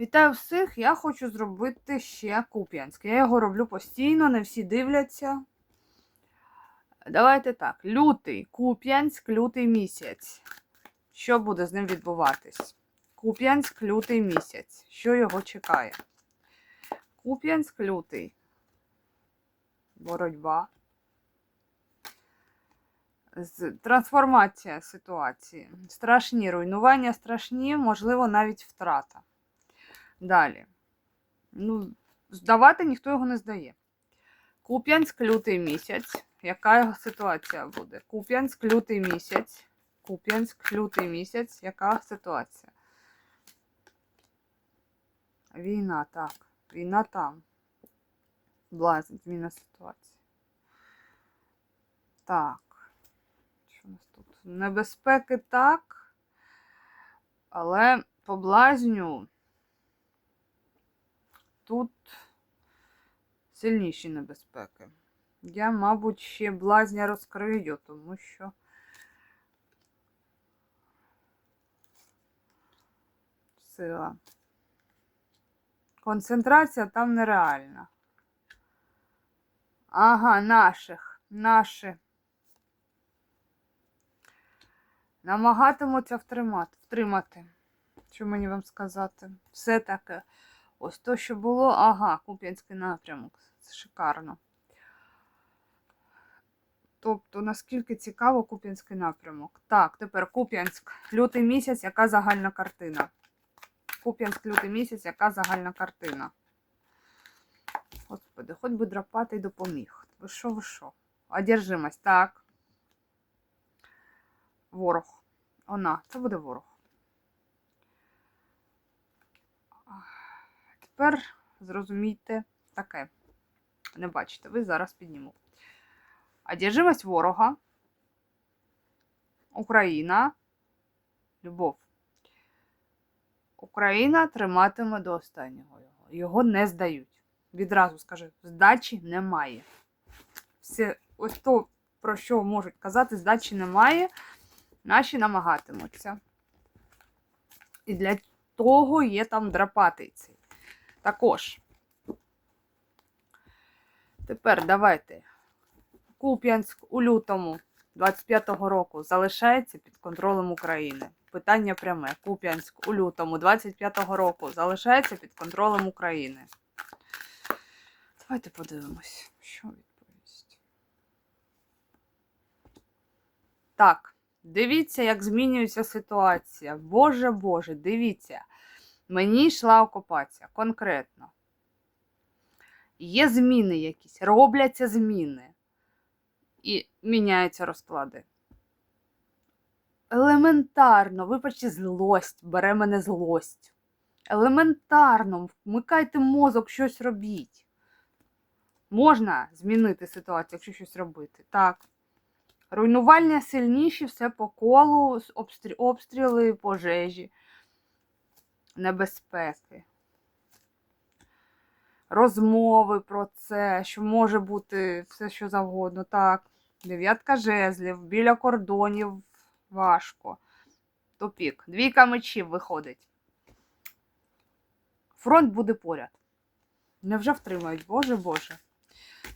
Вітаю всіх! Я хочу зробити ще Куп'янськ. Я його роблю постійно, не всі дивляться. Давайте так. Лютий, Куп'янськ, лютий місяць. Що буде з ним відбуватись? Куп'янськ, лютий місяць. Що його чекає? Куп'янськ, лютий. Боротьба. Трансформація ситуації. Страшні руйнування, страшні, можливо, навіть втрата. Ну, здавати ніхто його не здає. Куп'янськ лютий місяць. Яка його ситуація буде? Куп'янськ лютий місяць. Куп'янськ лютий місяць. Яка ситуація? Війна, так. Війна там. Блазень, зміна ситуації. Так. Що у нас тут? Небезпеки так. Але по блазню тут сильніші небезпеки. Я, мабуть, ще блазня розкрию, тому що сила. Концентрація там нереальна. Ага, наших. Наші. Намагатимуться втримати. втримати. Що мені вам сказати? Все таке. Ось то, що було, ага, Куп'янський напрямок. Це шикарно. Тобто, наскільки цікаво Куп'янський напрямок. Так, тепер Куп'янськ. Лютий місяць, яка загальна картина? Куп'янськ лютий місяць, яка загальна картина? Господи, хоч би драпати допоміг. Ви що, ви що? Одержимость, так. Ворог. Вона, це буде ворог. Тепер зрозумійте таке. Не бачите, ви зараз підніму. Одержимость ворога. Україна. Любов. Україна триматиме до останнього його. Його не здають. Відразу скажу, здачі немає. Все, ось то, про що можуть казати, здачі немає. Наші намагатимуться. І для того є там драпатий цей. Також. Тепер давайте. Куп'янськ у лютому 25-го року залишається під контролем України. Питання пряме. Куп'янськ у лютому 25-го року залишається під контролем України. Давайте подивимось, що відповість. Так, дивіться, як змінюється ситуація. Боже Боже, дивіться. Мені йшла окупація конкретно. Є зміни якісь, робляться зміни. І міняються розклади. Елементарно, вибачте, злость, бере мене злость. Елементарно, вмикайте мозок, щось робіть. Можна змінити ситуацію, якщо щось робити. Так. Руйнувальня сильніші, все по колу, обстрі- обстріли, пожежі, небезпеки. Розмови про це, що може бути все, що завгодно. Так, дев'ятка жезлів, біля кордонів важко. Топік. Двійка мечів виходить. Фронт буде поряд. Невже втримають? Боже Боже.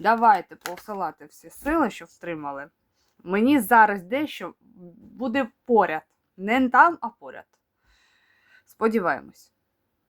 Давайте посилати всі сили, що втримали. Мені зараз дещо буде поряд. Не там, а поряд. Сподіваємось.